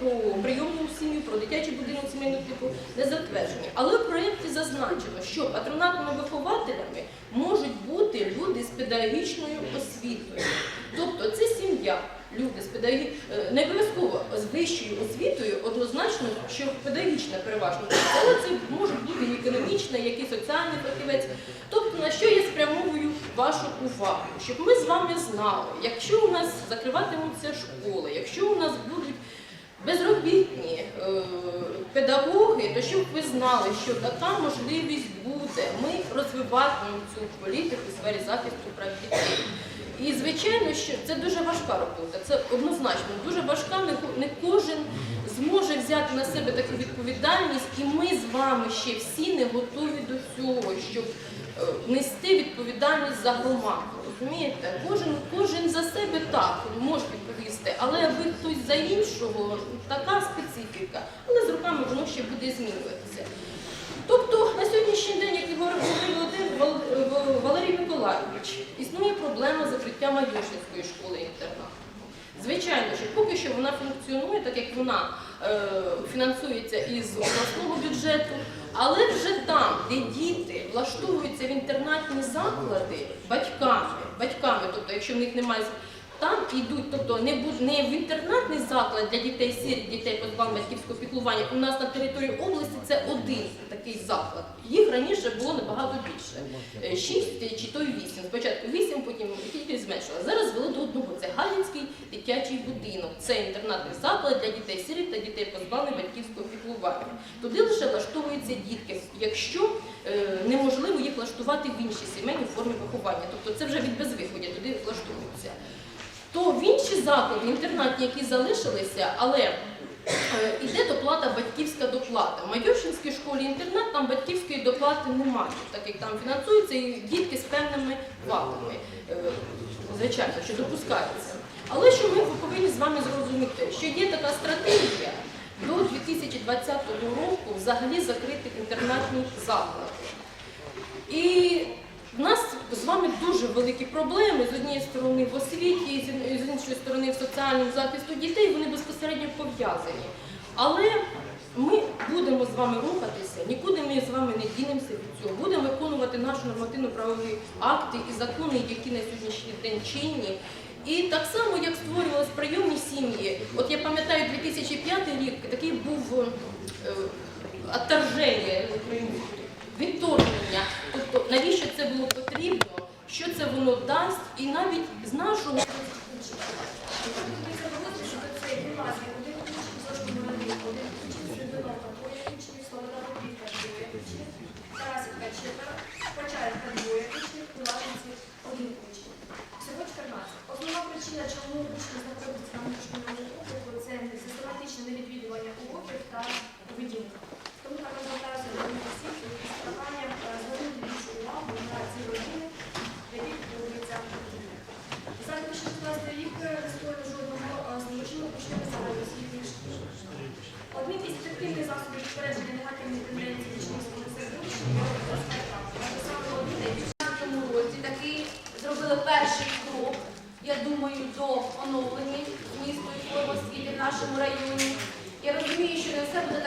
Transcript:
про прийомну сім'ю, про дитячий будинок сімейного типу не затверджені. Але в проєкті зазначено, що патронатними вихователями можуть бути люди з педагогічною освітою. Тобто це сім'я, люди з педагогі... е, не обов'язково з вищою освітою, однозначно, що педагогічна переважно, але це може бути і економічна, як і соціальний фахівець. Тобто на що я спрямовую вашу увагу, щоб ми з вами знали, якщо у нас закриватимуться школи, якщо у нас будуть безробітні е, педагоги, то щоб ви знали, що така можливість буде. Ми розвиватимемо цю політику у сфері захисту прав дітей. І звичайно, що це дуже важка робота. Це однозначно дуже важка. Не, кожен зможе взяти на себе таку відповідальність, і ми з вами ще всі не готові до цього, щоб е, нести відповідальність за громаду. Розумієте? Кожен, кожен за себе так може відповісти, але аби хтось за іншого, така специфіка. Але з роками воно ще буде змінюватися. Тобто на сьогоднішній день, як і говорив Володимир Вал- Вал- Валерій Миколайович, існує проблема закриття Майоршинської школи інтернату. Звичайно, що поки що вона функціонує, так як вона е, фінансується із обласного бюджету, але вже там, де діти влаштовуються в інтернатні заклади батьками, батьками, тобто, якщо в них немає там йдуть, тобто не буд- не в інтернатний заклад для дітей сиріт, дітей позбавлених батьківського піклування. У нас на території області це один такий заклад. Їх раніше було набагато більше. Е, Шість чи то й вісім. Спочатку вісім, потім кількість зменшила. Зараз звели до одного. Це Галінський дитячий будинок. Це інтернатний заклад для дітей сиріт та дітей позбавлених батьківського піклування. Туди лише влаштовуються дітки, якщо е, неможливо їх влаштувати в інші сімейні форми виховання. Тобто це вже від безвиходя туди влаштовуються. То в інші заклади, інтернатні, які залишилися, але е, іде доплата, батьківська доплата. В Майоршинській школі інтернат там батьківської доплати немає, так як там фінансуються і дітки з певними вадами, е, звичайно, що допускаються. Але що ми повинні з вами зрозуміти, що є така стратегія до 2020 року взагалі закрити інтернатні заклади. І в нас з вами дуже великі проблеми з однієї сторони в освіті, з- іншої сторони в соціальному захисту дітей, вони безпосередньо пов'язані. Але ми будемо з вами рухатися, нікуди ми з вами не дінемося від цього. Будемо виконувати наші нормативно-правові акти і закони, які на сьогоднішній день чинні. І так само, як створювалися прийомні сім'ї, от я пам'ятаю 2005 рік, такий був е, отторження, відторгнення. Причина, чому знаходяться на внутрішньому обліку, це систематичне невідвідування уроків та поведінка. Тому так звертаюся до всіх, проханням е, звернути більшу увагу на ці родини, в яких проводиться подібне. За 2016 рік е, не жодного е, злочину учнями загальноосвітніх шкіл. Одним із ефективних засобів попередження негативних тенденцій учнівського середовища є розкарта. Саме один найбільш році такий зробили перший я думаю, до оновлення міста і форм освіти в нашому районі. Я розумію, що не все буде так.